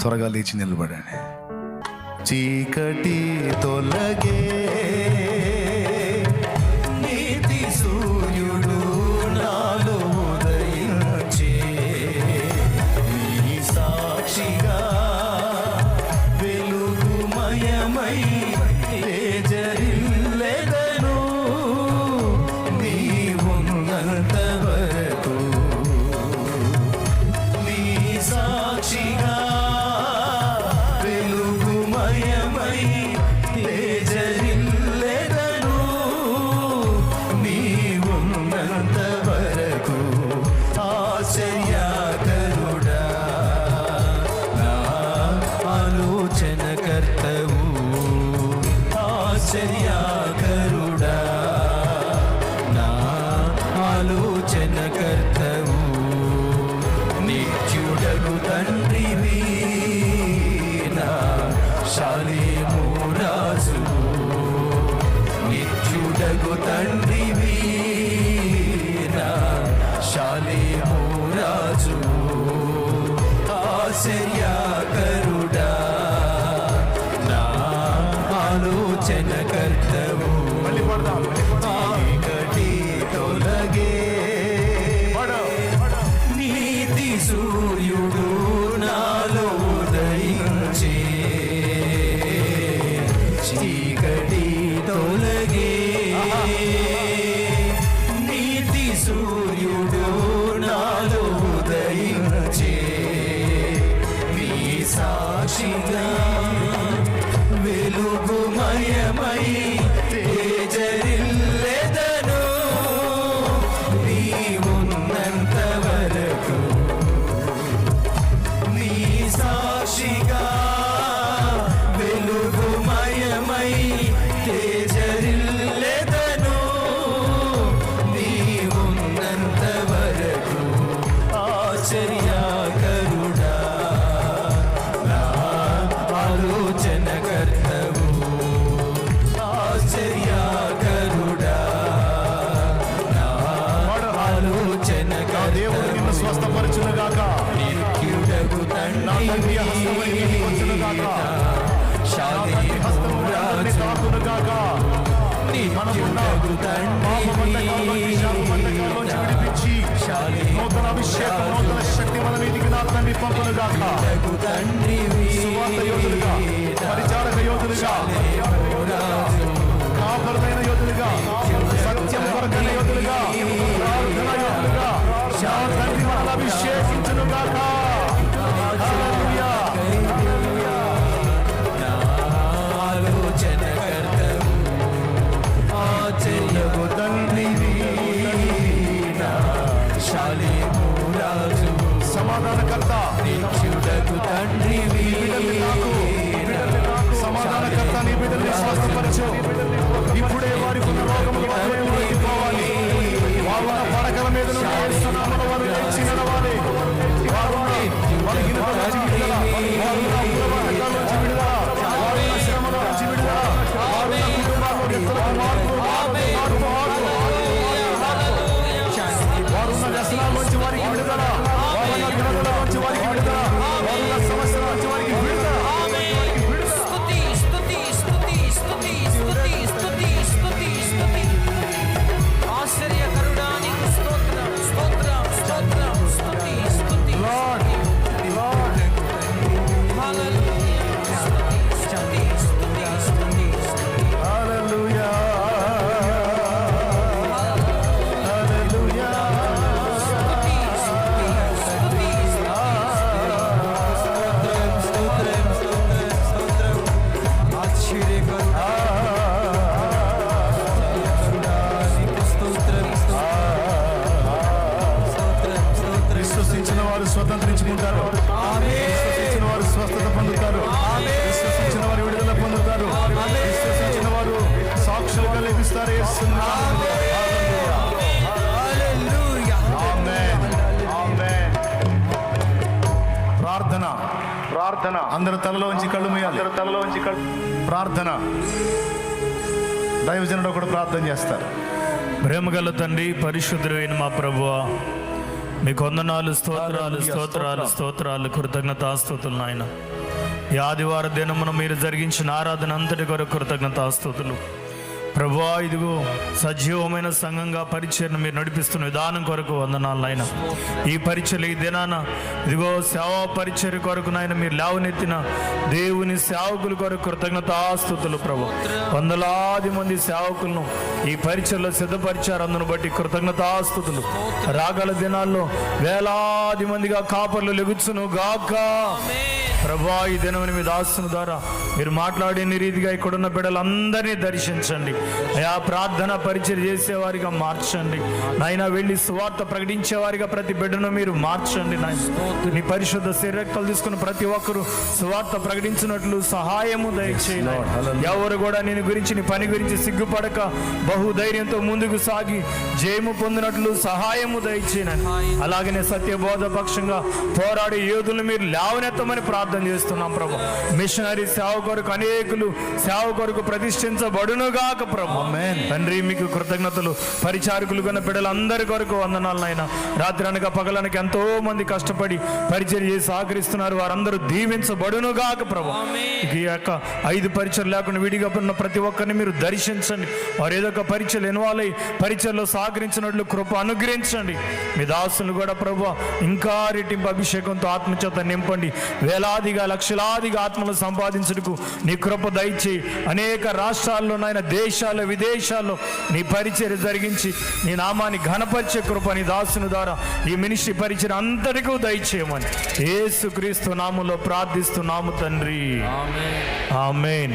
త్వరగా లేచి నిలబడండి. చీకటి తొలగే ఆశ్చర్యాకరుడా. నా ఆలోచన కర్తవు నిత్యుడను తండ్రివి. నా శాలీ ఆలోచనకర్తవు ఆశ్చర్యాకరుడా దేవుడు నిన్ను స్వస్థపరచునుగాక నిత్యుడగు తండ్రి నిత్యుడగు తండ్రి నూతన అభిషేకం నూతన శక్తి మన మీద పరిశుద్ధాత్మ నింపంపులు గాక తండ్రి సువార్త యోధులుగా పరిచారక యోధులుగా కాపరమైన యోధులుగా సత్యం కొరకైన యోధులుగా ప్రార్థన యోధులుగా తండ్రి మనల్ని అభిషేకించును గాక ఆదరణ వారు స్వతంత్రించుకుంటారు. విశ్వసించిన వారు స్వస్థత పొందుతారు. విశ్వసించిన వారు విడుదల పొందుతారు. విశ్వసించిన వారు సాక్షులుగా లభిస్తారు ప్రార్థన. ప్రార్థన. అందరు తలలోంచి కళ్ళు మేయాలి. అందరు తలలోంచి కళ్ళు ప్రార్థన. దైవజనుడు ఒకటి ప్రార్థన చేస్తారు. ప్రేమగల తండ్రి పరిశుద్ధులైన మా ప్రభువా మీకు వందనాలు స్తోత్రాలు స్తోత్రాలు స్తోత్రాలు కృతజ్ఞతాస్తుతులు నాయన. ఈ ఆదివార దినమున మీరు జరిగించిన ఆరాధన అంతటి కొరకు కృతజ్ఞతాస్తుతులు ప్రభా ఇదిగో సజీవమైన సంఘంగా పరిచయను మీరు నడిపిస్తున్న విధానం కొరకు వందనాలు నాయన. ఈ పరిచయలు ఈ దినాన ఇదిగో సేవా పరిచయ కొరకు నాయన మీరు లేవనెత్తిన దేవుని సేవకుల కొరకు కృతజ్ఞతాస్తుతులు ప్రభు. వందలాది మంది సేవకులను ఈ పరిచయలో సిద్ధపరిచారు అందును బట్టి కృతజ్ఞతాస్తుతులు. రాగల దినాల్లో వేలాది మందిగా కాపర్లు లెగుచును గాక ప్రభా ఈ దినముని మీ దాసుని ద్వారా మీరు మాట్లాడిన రీతిగా ఇక్కడున్న బిడ్డలందరినీ దర్శించండి. అయా ప్రార్థన పరిచయం చేసేవారిగా మార్చండి. నాయన వెళ్ళి సువార్త ప్రకటించేవారిగా ప్రతి బిడ్డను మీరు మార్చండి నాయన. నీ పరిశుద్ధ శరీరక్తలు తీసుకున్న ప్రతి ఒక్కరు సువార్త ప్రకటించినట్లు సహాయము దయచేయండి ఎవరు కూడా నేను గురించి నీ పని గురించి సిగ్గుపడక బహుధైర్యంతో ముందుకు సాగి జయము పొందినట్లు సహాయము దయచేయనండి అలాగనే సత్యబోధ పక్షంగా పోరాడే యోధులను మీరు లేవనెత్తమని ప్రార్థన చేస్తున్నాం ప్రభు. మిషనరీ సేవ కొరకు అనేకులు సేవ కొరకు ప్రతిష్ఠించబడునుగాక ప్రభు. తండ్రి మీకు కృతజ్ఞతలు. పరిచారకులు కన్న బిడ్డలందరి కొరకు వందనాలు నాయన. రాత్రి అనక పగలనక ఎంతో మంది కష్టపడి పరిచయం చేసి సహకరిస్తున్నారు. వారందరూ దీవించబడునుగాక ప్రభు. ఈ యొక్క ఐదు పరిచయం లేకుండా విడిగా ఉన్న ప్రతి ఒక్కరిని మీరు దర్శించండి. వారు ఏదో ఒక పరీక్షలు ఇన్వాల్వ్ అయ్యి పరీక్షల్లో సహకరించినట్లు కృప అనుగ్రహించండి. మీ దాసులు కూడా ప్రభు ఇంకా రెట్టింపు అభిషేకంతో ఆత్మచేత నింపండి. వేలాదిగా లక్షలాదిగా ఆత్మలు సంపాదించుటకు నీ కృప దయచేయి. అనేక రాష్ట్రాల్లో నాయన దేశాల్లో విదేశాల్లో నీ పరిచయం జరిగించి నీ నామాన్ని ఘనపరిచే కృప నీ దాసుని ద్వారా ఈ మినిస్ట్రీ పరిచయం అంతటికీ దయచేయమని యేసు క్రీస్తు నామంలో ప్రార్థిస్తున్నాము తండ్రి. ఆమెన్.